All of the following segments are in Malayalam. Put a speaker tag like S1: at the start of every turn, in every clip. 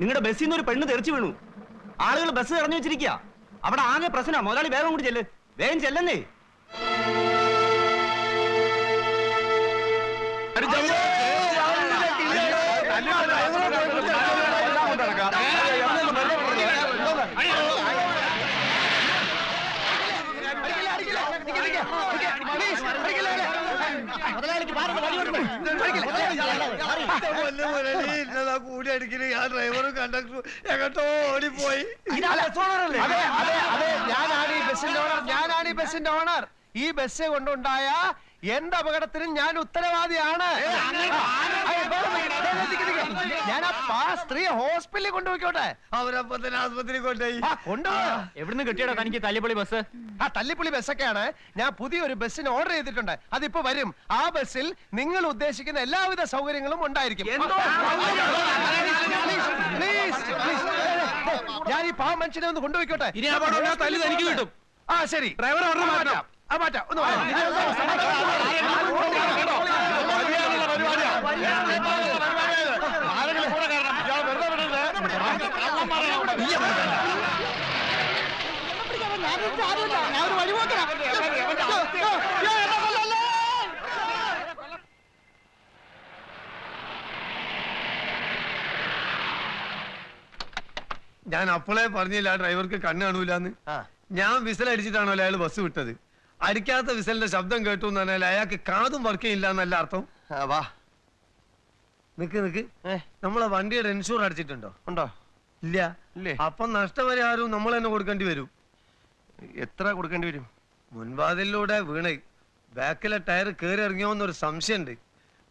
S1: നിങ്ങളുടെ ബസ്സിൽ നിന്ന് ഒരു പെണ്ണ് തെറിച്ചു വീണു. ആളുകൾ ബസ് ഇറങ്ങി വെച്ചിരിക്കുക അവിടെ ആകെ പ്രശ്നം. മുതലാളി വേഗം കൂടി ചെല്ല്. വേഗം ചെല്ലുന്നേ.
S2: കൂടി അടിക്കൽ. ആ ഡ്രൈവറും കണ്ടക്ടറും എങ്ങോട്ടോ ഓടിപ്പോയി.
S3: അതെ അതെ അതെ. ഞാനാണ് ഈ ബസ്സിന്റെ ഓണർ ഞാനാണ് ഈ ബസ്സിന്റെ ഓണർ ഈ ബസ് കൊണ്ടുണ്ടായ എന്ത് അപകടത്തിനും ഞാൻ ഉത്തരവാദിയാണ്. ഞാൻ ആ സ്ത്രീ സ്ത്രീയെ ഹോസ്പിറ്റലിൽ കൊണ്ടുപോയിക്കോട്ടെ
S2: അവരപ്പൊ തന്നെ ആസ്പത്രി കൊണ്ടുപോയി
S3: ആ, കൊണ്ടുപോ
S1: എവിടുന്ന് കിട്ടിയടാ തനിക്ക് തല്ലിപ്പൊളി ബസ്
S3: ആ തല്ലിപ്പുള്ളി ബസ്സൊക്കെയാണ് ഞാൻ പുതിയൊരു ബസ്സിന് ഓർഡർ ചെയ്തിട്ടുണ്ട് അതിപ്പോ വരും ആ ബസ്സിൽ നിങ്ങൾ ഉദ്ദേശിക്കുന്ന എല്ലാവിധ സൗകര്യങ്ങളും ഉണ്ടായിരിക്കും. ഞാൻ ഈ പാവ മനുഷ്യനെ ഒന്ന് കൊണ്ടുപോയിക്കോട്ടെ
S1: തല്ലി തനിക്ക് കിട്ടും.
S3: ആ ശരി ഡ്രൈവർ ഓർഡർ മാറ്റാം
S2: ഞാൻ അപ്പോളേ പറഞ്ഞില്ല ഡ്രൈവർക്ക് കണ്ണ് കാണൂലെന്ന് ഞാൻ വിസൽ അടിച്ചിട്ടാണല്ലോ അയാൾ ബസ് വിട്ടത് അടിക്കാത്ത വിസലിന്റെ ശബ്ദം കേട്ടു എന്ന് പറഞ്ഞാൽ അയാൾക്ക് കാതും വർക്ക് ഇല്ല എന്നല്ല അർത്ഥം.
S3: ആ, വാ.
S2: നിക്ക് നിക്ക്.
S3: ഏ,
S2: നമ്മളെ വണ്ടിയുടെ ഇൻഷുർ അടിച്ചിട്ടുണ്ടോ?
S3: ഉണ്ടോ?
S2: ഇല്ല.
S3: ഇല്ലേ?
S2: അപ്പൊ നഷ്ടപരിഹാരവും നമ്മൾ തന്നെ കൊടുക്കേണ്ടി വരും.
S3: എത്ര കൊടുക്കേണ്ടി വരും?
S2: മുൻവാതിലൂടെ വീണ്. ബാക്കിലെ ടയർ കയറി ഇറങ്ങിയോന്നൊരു സംശയമുണ്ട്.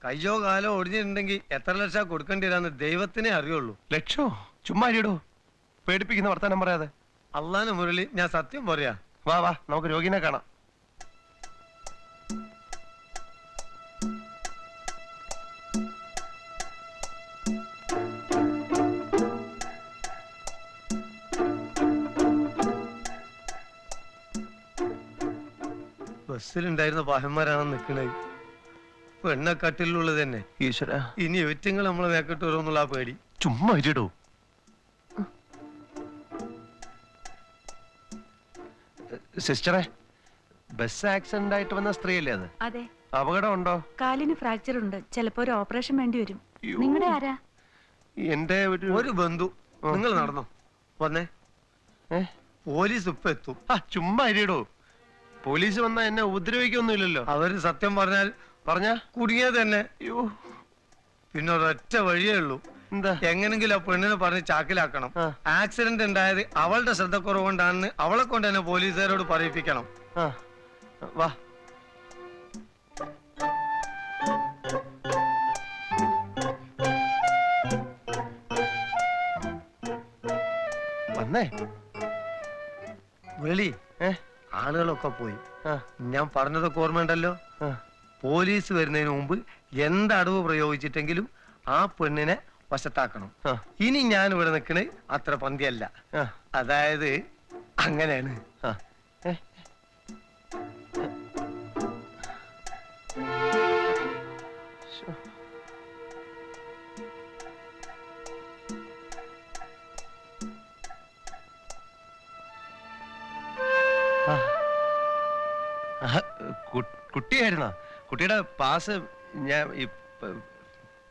S2: കയ്യോ കാലോ ഒടിഞ്ഞിട്ടുണ്ടെങ്കിൽ എത്ര ലക്ഷം കൊടുക്കേണ്ടി വരാന്ന് ദൈവത്തിനെ അറിയുള്ളൂ.
S3: ലക്ഷോ? ചുമ്മാ ഇടോ പേടിപ്പിക്കുന്ന വർത്താനം പറയാതെ.
S2: അള്ളാന് മുരളി ഞാൻ സത്യം പറയാ.
S3: വാ വാ. നമുക്ക് രോഗിനെ കാണാം.
S2: ബസ്സിലുണ്ടായിരുന്ന പാഹന്മാരാണ് നിൽക്കണത്. പെണ്ണക്കട്ടിലുള്ളത് തന്നെ.
S3: ഈശ്വര.
S2: ഇനി ഒറ്റങ്ങൾ നമ്മളെ വേക്കിട്ട് വരുമെന്നുള്ള ആ പേടി.
S3: ചുമ്മാ ഇരിടോ. സിസ്റ്ററെ ബസ് ആക്സിഡന്റ് ആയിട്ട് വന്ന സ്ത്രീയല്ലേ അത്?
S4: അതെ.
S3: അപകടം ഉണ്ടോ
S4: കാലിന് ഫ്രാക്ചർ ഉണ്ട് ചിലപ്പോ ഒരു ഓപ്പറേഷൻ വേണ്ടി വരും. നിങ്ങളുടെ ആരാ?
S3: എന്റെ ഒരു
S2: ഒരു ബന്ധു. നിങ്ങൾ നടന്നോ? വന്നേ? പോലീസ് ഇപ്പൊ എത്തും.
S3: ചുമ്മാ ഇരിടോ. പോലീസ് വന്നാ എന്നെ ഉപദ്രവിക്കൊന്നുമില്ലല്ലോ.
S2: അവർ സത്യം പറഞ്ഞാൽ
S3: പറഞ്ഞ?
S2: കുടുങ്ങിയത് തന്നെ.
S3: അയ്യോ
S2: പിന്നെ ഒരൊറ്റ വഴിയേ ഉള്ളൂ.
S3: എന്താ?
S2: എങ്ങനെങ്കിലും ആ പെണ്ണിനെ പറഞ്ഞ് ചാക്കിലാക്കണം.
S3: ആ.
S2: ആക്സിഡന്റ് ഉണ്ടായത് അവളുടെ ശ്രദ്ധക്കുറവുകൊണ്ടാണെന്ന് അവളെ കൊണ്ട് തന്നെ പോലീസുകാരോട് പറയിപ്പിക്കണം.
S3: ആ. വാ. വന്നേ.
S2: വിളി.
S3: ഏ?
S2: ആളുകളൊക്കെ പോയി. ഞാൻ പറഞ്ഞതൊക്കെ ഓർമ്മയുണ്ടല്ലോ? പോലീസ് വരുന്നതിന് മുമ്പ് എന്ത് അടവ് പ്രയോഗിച്ചിട്ടെങ്കിലും ആ പെണ്ണിനെ വശത്താക്കണം. ഇനി ഞാൻ ഇവിടെ നിൽക്കണ് അത്ര പന്തിയല്ല. അതായത് അങ്ങനെയാണ്.
S3: കുട്ടിയായിരുന്നോ? കുട്ടിയുടെ പാസ് ഞാൻ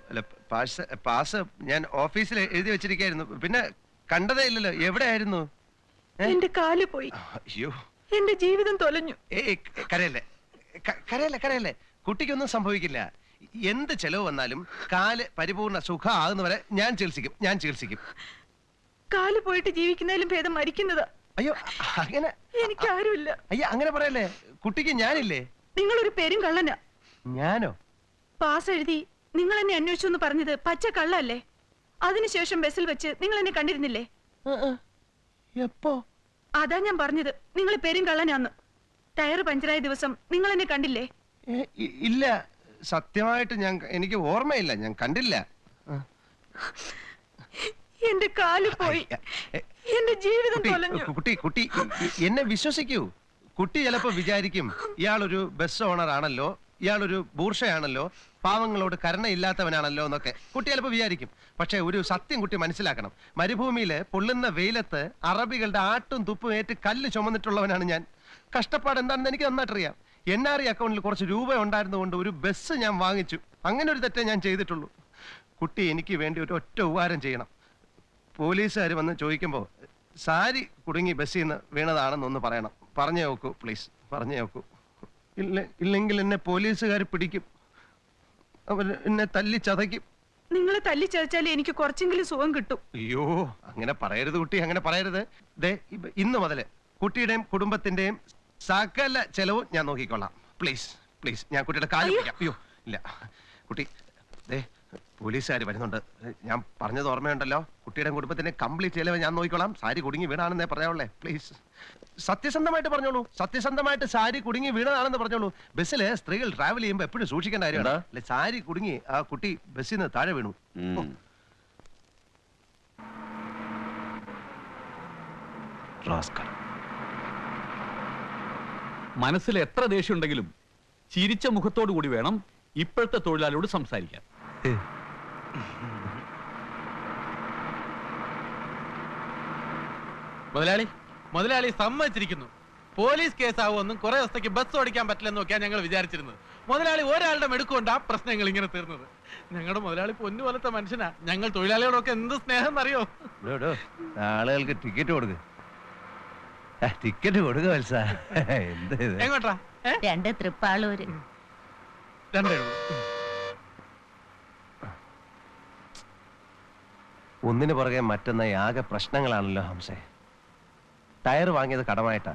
S3: അല്ല പാസ് പാസ് ഞാൻ ഓഫീസിൽ എഴുതി വെച്ചിരിക്കായിരുന്നു. പിന്നെ കണ്ടതേ ഇല്ലല്ലോ. എവിടെയായിരുന്നു? ആയിരുന്നു
S4: എന്റെ കാൽ പോയി.
S3: അയ്യോ.
S4: എന്റെ ജീവിതം തൊലഞ്ഞു.
S3: ഏയ് കരയല്ലേ. കരയല്ലേ കരയല്ലേ. കുട്ടിക്കൊന്നും സംഭവിക്കില്ല. എന്ത് ചെലവ് വന്നാലും കാൽ പരിപൂർണ സുഖമാകുന്നവരെ ഞാൻ ചികിത്സിക്കും. ഞാൻ ചികിത്സിക്കും.
S4: കാൽ പോയിട്ട് ജീവിക്കുന്നതിലും ഭേദം മരിക്കുന്നതാ.
S3: അയ്യോ അങ്ങനെ
S4: എനിക്ക് ആരുമില്ല.
S3: അയ്യോ അങ്ങനെ പറയല്ലേ? കുട്ടിക്ക് ഞാനില്ലേ?
S4: നിങ്ങളൊരു പേരും കള്ളനാ.
S3: ഞാനോ?
S4: പാസ് എഴുതി നിങ്ങൾ എന്നെ അന്വേഷിച്ചു എന്ന് പറഞ്ഞത് പച്ച കള്ളല്ലേ? അതിനുശേഷം ബസ്സിൽ വെച്ച് നിങ്ങൾ എന്നെ കണ്ടിരുന്നില്ലേ
S3: എപ്പോ?
S4: അതാ ഞാൻ പറഞ്ഞത്. നിങ്ങൾ പേരും കള്ളനാന്ന്. ടയർ പഞ്ചറായ ദിവസം നിങ്ങൾ എന്നെ കണ്ടില്ലേ
S3: ഇല്ല. സത്യമായിട്ട് ഞാൻ എനിക്ക് ഓർമ്മയില്ല. ഞാൻ കണ്ടില്ല.
S4: എന്റെ കാൽ പോയി. എന്റെ ജീവിതം
S3: കുട്ടി കുട്ടി എന്നെ വിശ്വസിക്കൂ. കുട്ടി ചിലപ്പോ വിചാരിക്കും ഇയാളൊരു ബസ് ഓണർ ആണല്ലോ ഇയാളൊരു ബൂർഷയാണല്ലോ പാവങ്ങളോട് കരുണയില്ലാത്തവനാണല്ലോ എന്നൊക്കെ. കുട്ടി ചിലപ്പോൾ വിചാരിക്കും. പക്ഷേ ഒരു സത്യം കുട്ടി മനസ്സിലാക്കണം. മരുഭൂമിയിൽ പൊള്ളുന്ന വെയിലത്ത് അറബികളുടെ ആട്ടും തുപ്പും ഏറ്റ് കല്ല് ചുമന്നിട്ടുള്ളവനാണ് ഞാൻ. കഷ്ടപ്പാട് എന്താണെന്ന് എനിക്ക് നന്നായിട്ടറിയാം. എൻ ആർ ഐ അക്കൗണ്ടിൽ കുറച്ച് രൂപ ഉണ്ടായിരുന്നുകൊണ്ട് ഒരു ബസ് ഞാൻ വാങ്ങിച്ചു. അങ്ങനെ ഒരു തെറ്റേ ഞാൻ ചെയ്തിട്ടുള്ളൂ. കുട്ടി എനിക്ക് വേണ്ടി ഒരു ഒറ്റ ഉപകാരം ചെയ്യണം. പോലീസുകാർ വന്ന് ചോദിക്കുമ്പോൾ സാരി കുടുങ്ങി ബസ്സിൽ നിന്ന് വീണതാണെന്നൊന്ന് പറയണം. പറഞ്ഞു നോക്കൂ പ്ലീസ്. പറഞ്ഞു നോക്കൂ. ഇല്ല ഇല്ലെങ്കിൽ എന്നെ പോലീസുകാർ പിടിക്കും. അവർ എന്നെ തല്ലി ചതയ്ക്കും.
S4: നിങ്ങളെ ചതച്ചാൽ എനിക്ക് കുറച്ചെങ്കിലും സുഖം കിട്ടും.
S3: അയ്യോ അങ്ങനെ പറയരുത് കുട്ടി അങ്ങനെ പറയരുത്. ദേ ഇപ്പ- ഇന്ന് മുതൽ കുട്ടിയുടെയും കുടുംബത്തിന്റെയും സകല ചെലവും ഞാൻ നോക്കിക്കൊള്ളാം. പ്ലീസ് പ്ലീസ് ഞാൻ കുട്ടിയുടെ കാര്യം അയ്യോ ഇല്ല. കുട്ടി ദേ പോലീസുകാർ വരുന്നുണ്ട്. ഞാൻ പറഞ്ഞത് ഓർമ്മയുണ്ടല്ലോ? കുട്ടിയുടെ കുടുംബത്തിന്റെ കംപ്ലീറ്റ് ചെലവ് ഞാൻ നോക്കിക്കോളാം. സാരി കുടുങ്ങി വീണാണെന്നേ പറയാവുള്ളേ പ്ലീസ് സത്യസന്ധമായിട്ട് പറഞ്ഞോളൂ. സത്യസന്ധമായിട്ട് സാരി കുടുങ്ങി വീണതാണെന്ന് പറഞ്ഞോളൂ. ബസ്സിൽ സ്ത്രീകൾ ട്രാവൽ ചെയ്യുമ്പോൾ എപ്പോഴും സൂക്ഷിക്കേണ്ട കാര്യമാണ്. അല്ലെ സാരി കുടുങ്ങി ആ കുട്ടി ബസ്സിൽ നിന്ന് താഴെ വീണു.
S5: മനസ്സിൽ എത്ര ദേഷ്യമുണ്ടെങ്കിലും ചിരിച്ച മുഖത്തോടു കൂടി വേണം ഇപ്പോഴത്തെ തൊഴിലാളിയോട് സംസാരിക്കാൻ.
S6: മുതലാളി മുതലാളി സമ്മതിച്ചിരിക്കുന്നു. പോലീസ് കേസാവുമെന്നും കുറെ ദിവസത്തേക്ക് ബസ് ഓടിക്കാൻ പറ്റില്ലെന്ന് നോക്കിയാ ഞങ്ങൾ വിചാരിച്ചിരുന്നത്. മുതലാളി ഒരാളുടെ മെടുക്കൊണ്ട് ആ പ്രശ്നങ്ങൾ ഇങ്ങനെ തീർന്നത്. ഞങ്ങളുടെ മുതലാളി പൊന്നു പോലത്തെ മനുഷ്യനാ. ഞങ്ങൾ തൊഴിലാളികളൊക്കെ എന്ത് സ്നേഹം
S3: ഡോ, ആളുകൾക്ക് ടിക്കറ്റ് കൊടുക്ക്. ടിക്കറ്റ് കൊടുക്ക വത്സ. എന്ത് ഇത്?
S6: എങ്ങോട്ടാ?
S7: രണ്ട് തൃപ്പാളൂര്.
S6: രണ്ടേ
S3: ഒന്നിനു പുറകെ മറ്റൊന്ന് ആകെ പ്രശ്നങ്ങളാണല്ലോ ഹംസേ. ടയർ വാങ്ങിയത് കടമായിട്ടാ.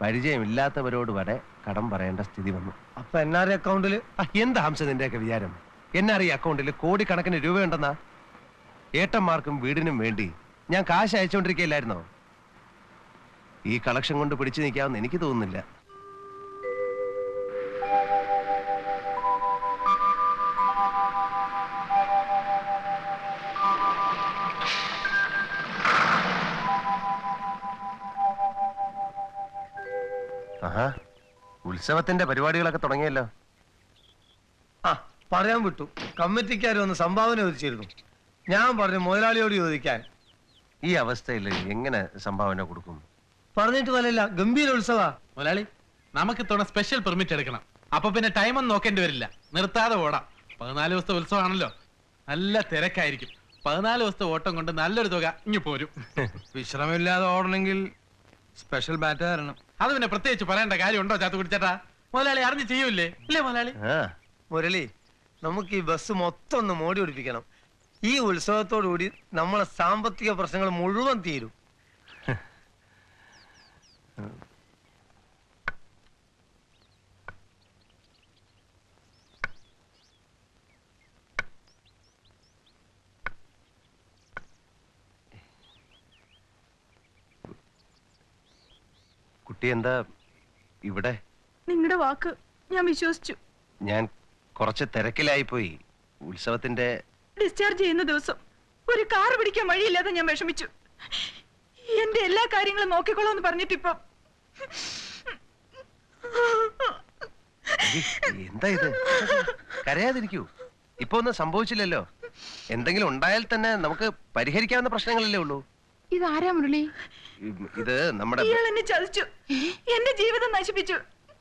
S3: പരിചയമില്ലാത്തവരോട് വരെ കടം പറയേണ്ട സ്ഥിതി വന്നു.
S2: അപ്പൊ എൻ ആർ അക്കൗണ്ടിൽ
S3: എന്താ ഹംസ നിന്റെയൊക്കെ വിചാരം? എൻ ആർ ഐ അക്കൗണ്ടിൽ കോടിക്കണക്കിന് രൂപയുണ്ടെന്നാ? ഏട്ടന്മാർക്കും വീടിനും വേണ്ടി ഞാൻ കാശ് അയച്ചുകൊണ്ടിരിക്കുകയില്ലായിരുന്നോ ഈ കളക്ഷൻ കൊണ്ട് പിടിച്ചു നിൽക്കാമെന്ന് എനിക്ക് തോന്നുന്നില്ല. ആഹാ. ഉത്സവത്തിന്റെ പരിപാടികളൊക്കെ തുടങ്ങിയല്ലോ.
S2: ആ പറയാൻ വിട്ടു. കമ്മിറ്റിക്കാർ ഒന്ന് സംഭാവന ചോദിച്ചിരുന്നു ഞാൻ പറഞ്ഞു മുതലാളിയോട് ചോദിക്കാൻ.
S3: ഈ അവസ്ഥയിൽ എങ്ങനെ സംഭാവന കൊടുക്കും?
S2: പറഞ്ഞിട്ട് വല്ല ഗംഭീര ഉത്സവ.
S6: മുതലാളി നമുക്ക് ഇത്തവണ സ്പെഷ്യൽ പെർമിറ്റ് എടുക്കണം. അപ്പൊ പിന്നെ ടൈം ഒന്നും നോക്കേണ്ടി വരില്ല. നിർത്താതെ ഓടാം. പതിനാല് ദിവസത്തെ ഉത്സവമാണല്ലോ നല്ല തിരക്കായിരിക്കും. പതിനാല് ദിവസത്തെ ഓട്ടം കൊണ്ട് നല്ലൊരു തുക ഇങ്ങ് പോരും.
S2: വിശ്രമമില്ലാതെ ഓടണമെങ്കിൽ സ്പെഷ്യൽ ബാറ്റ് തരണം
S6: അത് പിന്നെ പ്രത്യേകിച്ച് പറയേണ്ട കാര്യമുണ്ടോ ചാത്തു കുടിച്ചേട്ടാ? മുതലാളി അറിഞ്ഞ് ചെയ്യൂലേ ഇല്ലേ മുതലാളി?
S3: ആ.
S2: മുരളി നമുക്ക് ഈ ബസ് മൊത്തം ഒന്ന് മോടി പിടിപ്പിക്കണം. ഈ ഉത്സവത്തോടുകൂടി നമ്മളെ സാമ്പത്തിക പ്രശ്നങ്ങൾ മുഴുവൻ തീരും.
S3: കുട്ടി എന്താ ഇവിടെ?
S4: നിങ്ങളുടെ വാക്ക് ഞാൻ വിശ്വസിച്ചു.
S3: ഞാൻ കുറച്ച് തിരക്കിലായി പോയി ഉത്സവത്തിന്റെ
S4: ഡിസ്ചാർജ് ചെയ്യുന്ന ദിവസം ഒരു കാർ പിടിക്കാൻ വഴിയില്ലാതെ ഞാൻ വിഷമിച്ചു. എന്റെ എല്ലാ കാര്യങ്ങളും നോക്കിക്കോളാന്ന് പറഞ്ഞിട്ടിപ്പം
S3: ഏയ്, എന്താ ഇത്? കരയാതിരിക്കൂ. ഇപ്പൊ ഒന്നും സംഭവിച്ചില്ലല്ലോ. എന്തെങ്കിലും ഉണ്ടായാൽ തന്നെ നമുക്ക് പരിഹരിക്കാവുന്ന പ്രശ്നങ്ങളല്ലേ ഉള്ളൂ.
S7: ഇതാരാ മുരളി?
S3: ഇത് നമ്മുടെ
S4: ഇയാൾ എന്നെ ചതിച്ചു. എന്റെ ജീവിതം നശിപ്പിച്ചു.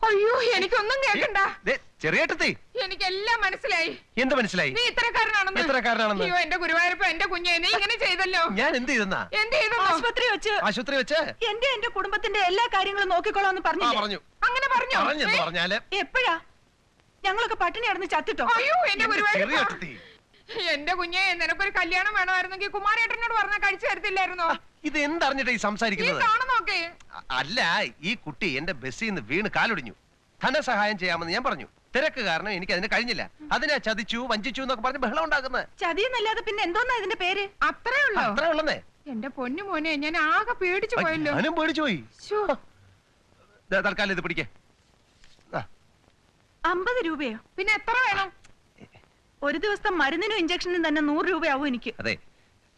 S8: അയ്യോ എനിക്കൊന്നും കേൾക്കണ്ട
S3: ദേ, ചെറിയേട്ടത്തി
S8: എനിക്കെല്ലാം മനസ്സിലായി.
S3: എന്ത് മനസ്സിലായി?
S8: നീ ഇത്തരക്കാരനാണെന്ന്.
S3: ഇത്തരക്കാരനാണെന്ന്?
S8: അയ്യോ എന്റെ ഗുരുവായൂരപ്പ എന്റെ കുഞ്ഞെ നീ ഇങ്ങനെ ചെയ്തല്ലോ.
S3: ഞാൻ എന്ത് ചെയ്തെന്നാ?
S8: എന്ത് ചെയ്തു
S4: ആശുപത്രി വെച്ച്
S3: ആശുപത്രി വെച്ച്?
S4: എന്റെ എന്റെ കുടുംബത്തിന്റെ എല്ലാ കാര്യങ്ങളും നോക്കിക്കോളാന്ന് പറഞ്ഞു
S3: പറഞ്ഞു.
S8: അങ്ങനെ പറഞ്ഞു?
S3: പറഞ്ഞാൽ?
S4: എപ്പോഴാ? ഞങ്ങളൊക്കെ പട്ടിണി അടന്ന് ചത്തിട്ടോ?
S8: അയ്യോ എന്റെ ഗുരുവായൂരപ്പ. എന്റെ കുഞ്ഞെ നിനക്കൊരു കല്യാണം വേണമായിരുന്നെങ്കിൽ കുമാരേട്ടനോട് പറഞ്ഞാൽ കഴിച്ചു തരത്തില്ലായിരുന്നോ?
S3: ഇത് എന്തറിഞ്ഞിട്ടാ ഈ സംസാരിക്കുന്നത്? അല്ല ഈ കുട്ടി എന്റെ ബസ്സിൽ നിന്ന് വീണ് കാലൊടിഞ്ഞു. ധനസഹായം ചെയ്യാമെന്ന് ഞാൻ പറഞ്ഞു. തിരക്ക് കാരണം എനിക്ക് അതിന് കഴിഞ്ഞില്ല. അതിനെ ചതിച്ചു വഞ്ചിച്ചു എന്നൊക്കെ പറഞ്ഞ് ബഹളം ഉണ്ടാക്കുന്നത്.
S4: ചതിയെന്നല്ലാതെ പിന്നെ എന്തോന്നാ ഇതിന്റെ പേര്?
S8: അത്രേ ഉള്ളോ?
S3: അത്രേ ഉള്ളന്നേ.
S8: എന്റെ പൊന്നു മോനെ ഞാൻ ആകെ പേടിച്ചു പോയല്ലോ.
S3: ഞാനും പേടിച്ചു പോയി. തൽക്കാലം ഇത് പിടിക്കേ.
S4: അമ്പത് രൂപയോ?
S8: പിന്നെ എത്ര വേണം?
S4: ഒരു ദിവസം മരുന്നിനും ഇഞ്ചക്ഷനും തന്നെ നൂറ് രൂപയാവും എനിക്ക്.
S3: അതെ.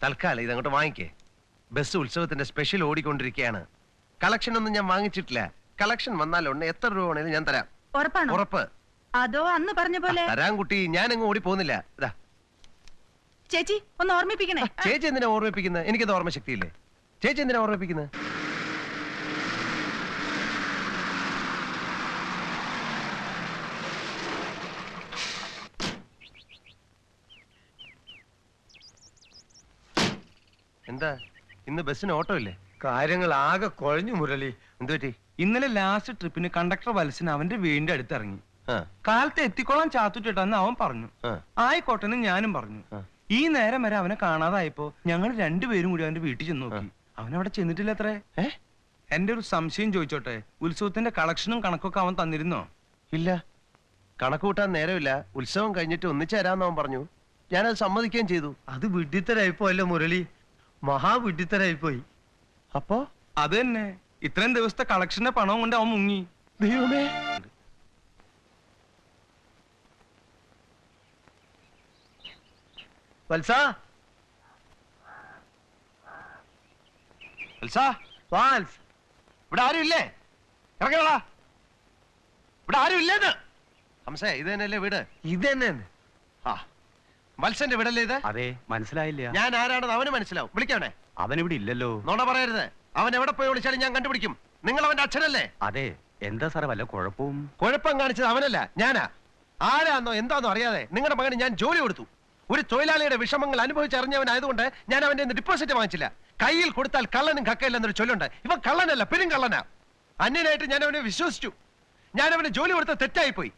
S3: തൽക്കാലം ഇതങ്ങോട്ട് വാങ്ങിക്കേ. ബസ് ഉത്സവത്തിന്റെ സ്പെഷ്യൽ ഓടിക്കൊണ്ടിരിക്കുകയാണ് കളക്ഷൻ ഒന്നും ഞാൻ വാങ്ങിച്ചിട്ടില്ല. കളക്ഷൻ വന്നാൽ ഉടനെ എത്ര രൂപ വേണേലും ഞാൻ തരാം.
S4: ഉറപ്പാണോ?
S3: ഉറപ്പ്.
S4: അതോ അന്ന് പറഞ്ഞ പോലെ
S3: തരാൻ കുട്ടി. ഞാൻ അങ്ങ് ഓടി പോകുന്നില്ല. ഇതാ.
S4: ചേച്ചി ഒന്ന് ഓർമ്മിപ്പിക്കണേ.
S3: ചേച്ചി എന്തിനാ ഓർമ്മിപ്പിക്കുന്നത് എനിക്കത് ഓർമ്മശക്തിയില്ലേ? ചേച്ചി എന്തിനാ ഓർമ്മിപ്പിക്കുന്നത് എന്താ? ഇന്ന് ബസ്സിന് ഓട്ടോ ഇല്ലേ?
S2: കാര്യങ്ങൾ ആകെ കുഴഞ്ഞു മുരളി.
S3: എന്തുപറ്റി
S9: ഇന്നലെ ലാസ്റ്റ് ട്രിപ്പിന് കണ്ടക്ടർ വലസിന് അവന്റെ വീടിന്റെ അടുത്ത് ഇറങ്ങി കാലത്ത് എത്തിക്കോളാൻ ചാത്തുറ്റിട്ടെന്ന് അവൻ പറഞ്ഞു. ആയിക്കോട്ടെന്ന് ഞാനും പറഞ്ഞു. ഈ നേരം വരെ അവനെ കാണാതായപ്പോ ഞങ്ങൾ രണ്ടുപേരും കൂടി അവന്റെ വീട്ടിൽ ചെന്ന് നോക്കി. അവനവിടെ ചെന്നിട്ടില്ല അത്രേ എന്റെ ഒരു സംശയം ചോദിച്ചോട്ടെ? ഉത്സവത്തിന്റെ കളക്ഷനും കണക്കൊക്കെ അവൻ തന്നിരുന്നോ?
S3: ഇല്ല. കണക്ക് കൂട്ടാൻ നേരമില്ല. ഉത്സവം കഴിഞ്ഞിട്ട് ഒന്നിച്ചു തരാമെന്ന് അവൻ പറഞ്ഞു. ഞാനത് സമ്മതിക്കുകയും ചെയ്തു.
S2: അത് വിഡിത്തരായിപ്പോ വിഡ്ഢിത്തരായിപ്പോയല്ലോ മുരളി. മഹാവിഡ്ഢിത്തരായിപ്പോയി
S3: അപ്പോ?
S9: അത് തന്നെ ഇത്രയും ദിവസത്തെ കളക്ഷന്റെ പണവും കൊണ്ട് അവൻ മുങ്ങി.
S3: ദൈവമേ.
S2: വത്സ.
S3: വത്സ.
S2: വാൽസ്
S3: ഇവിടെ ആരും ഇല്ലേ ഇറങ്ങടാ ഇവിടെ ആരും ഇല്ലേന്ന് ഹംസേ ഇത് തന്നെയല്ലേ വീട്?
S2: ഇത് തന്നെ
S3: ആ. വത്സന്റെ വിടല്ലേ ഇത്?
S1: അതെ മനസ്സിലായില്ല.
S3: ഞാൻ ആരാണെന്ന് അവന് മനസ്സിലാവും. വിളിക്കവനെ.
S1: അവനിവിടെ ഇല്ലല്ലോ.
S3: നോണ പറയരുത്. അവൻ എവിടെ പോയി വിളിച്ചാലും ഞാൻ കണ്ടുപിടിക്കും. നിങ്ങൾ അവന്റെ അച്ഛനല്ലേ?
S1: അതെ എന്താ സാറേ വല്ല കുഴപ്പവും?
S3: കുഴപ്പം കാണിച്ചത് അവനല്ല ഞാനാ. ആരാന്നോ എന്താന്നോ അറിയാതെ നിങ്ങളുടെ മകന് ഞാൻ ജോലി കൊടുത്തു. ഒരു തൊഴിലാളിയുടെ വിഷമങ്ങൾ അനുഭവിച്ചറിഞ്ഞവനായതുകൊണ്ട് ഞാൻ അവന്റെ ഡിപ്പോസിറ്റ് വാങ്ങിച്ചില്ല. കയ്യിൽ കൊടുത്താൽ കള്ളനും കക്കയില്ലെന്നൊരു ചൊല്ലുണ്ട്. ഇവൻ കള്ളനല്ല പെരും കള്ളനാ. അന്യനായിട്ട് ഞാൻ അവനെ വിശ്വസിച്ചു. ഞാൻ അവന് ജോലി കൊടുത്ത തെറ്റായിപ്പോയി.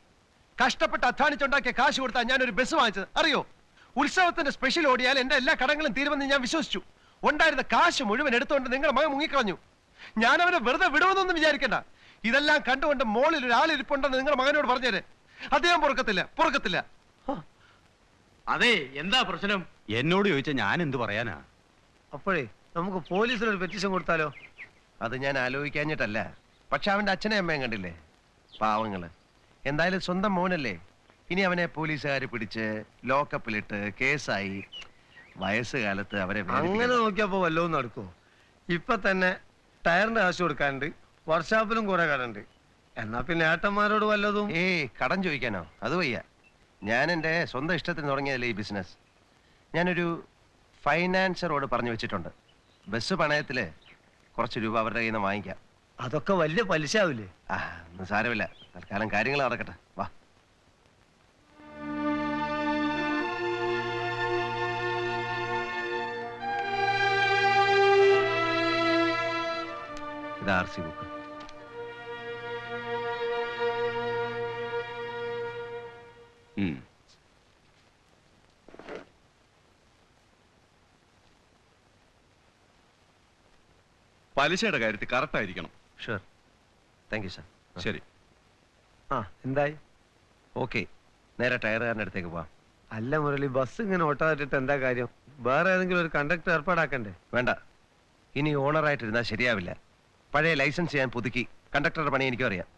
S3: കഷ്ടപ്പെട്ട് അധ്വാനിച്ചുണ്ടാക്കിയ കാശ് കൊടുത്താൽ ഞാൻ ഒരു ബസ് വാങ്ങിച്ചത്. അറിയോ? ഉത്സവത്തിന്റെ സ്പെഷ്യൽ ഓടിയാൽ എന്റെ എല്ലാ കടങ്ങളും തീരുമെന്ന് ഞാൻ വിശ്വസിച്ചു. ഉണ്ടായിരുന്ന കാശ് മുഴുവൻ എടുത്തുകൊണ്ട് നിങ്ങളുടെ മകൻ മുങ്ങിക്കളഞ്ഞു. ഞാൻ അവനെ വെറുതെ വിടുമെന്നൊന്നും വിചാരിക്കണ്ട. ഇതെല്ലാം കണ്ടുകൊണ്ട് മോളിൽ ഒരാളിരിപ്പുണ്ടെന്ന് നിങ്ങളുടെ മകനോട് പറഞ്ഞേരെ. അദ്ദേഹം പൊറുക്കത്തില്ല പൊറുക്കത്തില്ല.
S6: അതെ എന്താ പ്രശ്നം?
S1: എന്നോട് ചോദിച്ചാ ഞാൻ എന്ത് പറയാനാ?
S2: അപ്പോഴേ നമുക്ക് പോലീസിൽ ഒരു പെറ്റീഷൻ കൊടുത്താലോ?
S3: അത് ഞാൻ ആലോചിക്കാഞ്ഞിട്ടല്ല. പക്ഷെ അവന്റെ അച്ഛനെ അമ്മയും കണ്ടില്ലേ? പാവങ്ങൾ. എന്തായാലും സ്വന്തം മോനല്ലേ? ഇനി അവനെ പോലീസുകാർ പിടിച്ച് ലോക്കപ്പിലിട്ട് കേസായി വയസ്സുകാലത്ത് അവരെ
S2: അങ്ങനെ നോക്കിയപ്പോ വല്ലതും നടക്കുമോ ഇപ്പൊ തന്നെ ടയറിന്റെ കാശ് കൊടുക്കാനുണ്ട്. വർക്ക്ഷോപ്പിലും കുറെ കടണ്ട്. എന്നാ പിന്നെ ഏട്ടന്മാരോട് വല്ലതും?
S3: ഏയ് കടം ചോദിക്കാനോ? അത് വയ്യ. ഞാൻ എന്റെ സ്വന്തം ഇഷ്ടത്തിന് തുടങ്ങിയതല്ലേ ഈ ബിസിനസ്. ഞാനൊരു ഫൈനാൻസറോട് പറഞ്ഞു വെച്ചിട്ടുണ്ട്. ബസ് പണയത്തിൽ കുറച്ച് രൂപ അവരുടെ കയ്യിൽ നിന്ന് വാങ്ങിക്കാം.
S2: അതൊക്കെ വലിയ പലിശ ആവില്ലേ
S3: ആ ഒന്നും സാരമില്ല. തൽക്കാലം കാര്യങ്ങൾ നടക്കട്ടെ. വാ. R C book.
S5: പലിശയുടെ കാര്യത്തിൽ കറക്റ്റ് ആയിരിക്കണം.
S3: ഷുവർ താങ്ക് യു സാർ
S5: ശരി.
S2: ആ എന്തായി?
S3: ഓക്കെ. നേരെ ടയറുകാരന്റെ അടുത്തേക്ക് പോവാം.
S2: അല്ല മുരളി ബസ് ഇങ്ങനെ ഓട്ടാതിട്ട് എന്താ കാര്യം? വേറെ ഏതെങ്കിലും ഒരു കണ്ടക്ടർ ഏർപ്പാടാക്കണ്ടേ?
S3: വേണ്ട. ഇനി ഓണറായിട്ടിരുന്നാൽ ശരിയാവില്ല. പഴയ ലൈസൻസ് ഞാൻ പുതുക്കി. കണ്ടക്ടറുടെ പണി എനിക്കും അറിയാം.